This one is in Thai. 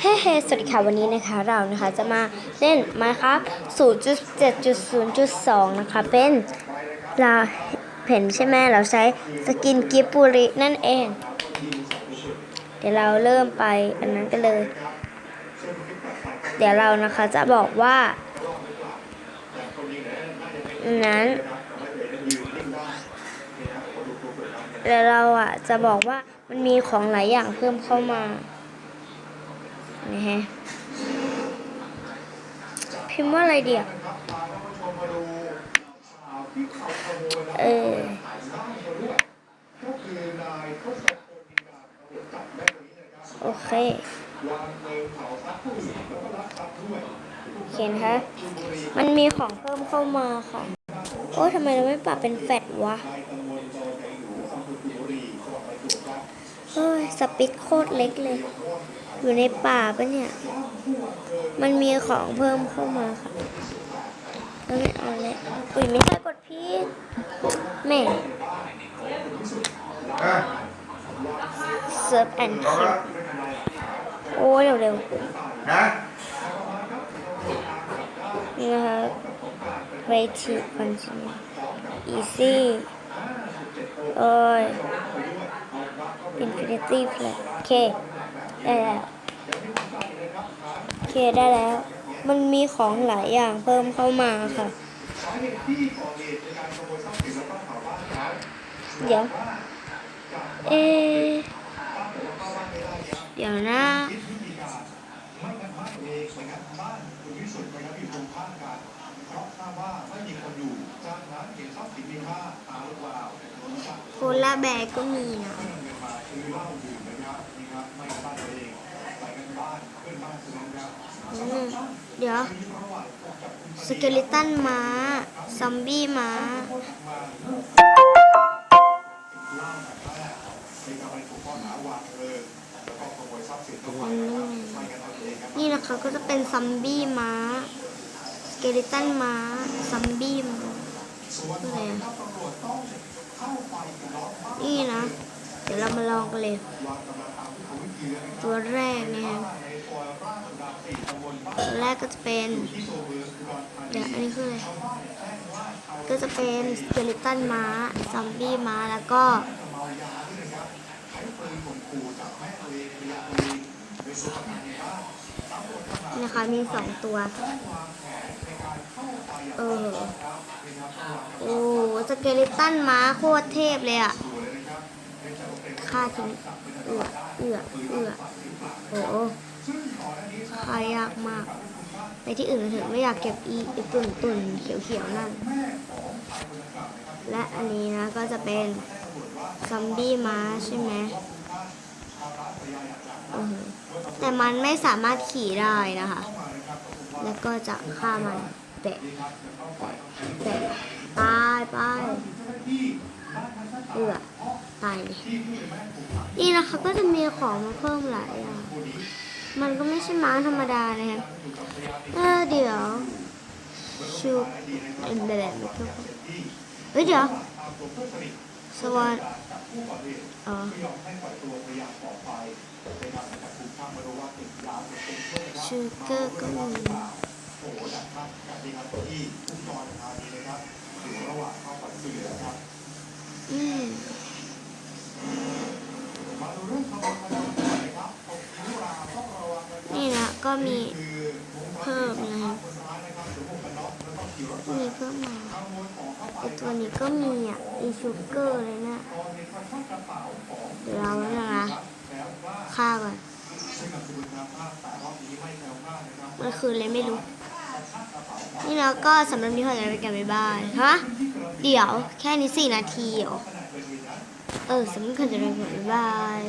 เฮ้เฮ้สวัสดีค่ะ วันนี้นะคะเรานะคะจะมาเล่น Minecraft 0.7.0.2 นะคะ เป็นเราเห็นใช่ไหมเราใช้สกินกิฟบุรินั่นเอง เดี๋ยวเราเริ่มไปอันนั้นกันเลย เดี๋ยวเรานะคะจะบอกว่านั้นเดี๋ยวเราอะจะบอกว่ามันมีของหลายอย่างเพิ่มเข้ามา นะฮะ พิมพ์ว่าอะไรเดียวเออโอเคโอเคนคะมันมีของเพิ่มเข้ามาค่ะ โอ้ทำไมเราไม่ปรับเป็นแฟดวะ เฮ้ย สปิกโคตรเล็กเลย อยู่ในป่าปะเนี่ย มันมีของเพิ่มเข้ามาค่ะแล้วไม่เอาแล้วอุ้ยไม่ใช่กดพีดแม่ เซิร์ฟแอนด์คิวโอ้ยเร็วนะๆนี่นะคะเวทีคอนซูมอีซี่โอ้ย อินฟินิตี้แฟลชโอเค ได้แล้ว โอเค ได้แล้ว มันมีของหลายอย่างเพิ่มเข้ามาค่ะ เดี๋ยว เอ เดี๋ยวนะโคลาแบร์ก็มีนะอืม เดี๋ยวสเกลิตันม้า ซอมบี้ม้าน,นี่นะคะก็จะเป็นซัมบี้ม้า สเกลิตันม้าซัมบี้ม้าอะไรนี่นะ เดี๋ยวเรามาลองกันเลย ตัวแรกเนี่ย กก็จะเป็นเดี๋ยวอันนี้คืออะไรก็จะเป็นสเกลิตันม้าซอมบี้ม้าแล้วก็นะคะมีสองตัว เออ โอ้สเกลิตันม้าโคตรเทพเลยอะฆ่าทิ้งเอือเอือเอือโอ้โหฆ่ายากมาก ไปที่อื่นเถอะไม่อยากเก็บอีตุ่นตุ่นเขียวเขียวๆนั่น และอันนี้นะก็จะเป็นซอมบี้ม้าใช่ไหมแต่มันไม่สามารถขี่ได้นะคะ แล้วก็จะฆ่ามันแตะแตะตายไปเอือตายเลยนี่นะคะก็จะมีของมาเพิ่มหลายอย่าง มันก็ไม่ใช่ม้าธรรมดานะคะเออเดี๋ยวชูเอ็นแบบไม่ถูกเฮ้ยเดี๋ยวสวัสดีอ๋อชูเกอร์ก็มีอืม ก็มีเพิ่มนะครับมีเพิ่มมาไอตัวนี้ก็มีอะอีชูเกอร์เลยนะเดี๋ยวเราเนี่ยนะฆ่าก่อนมันคืออะไรไม่รู้ นี่แล้วก็สำหรับนี้ขอลาไปกันบ๊ายบายฮะเดี๋ยวแค่นี้สี่นาทีเหรอเออสำหรับคนจะไปก่อนบ๊ายบาย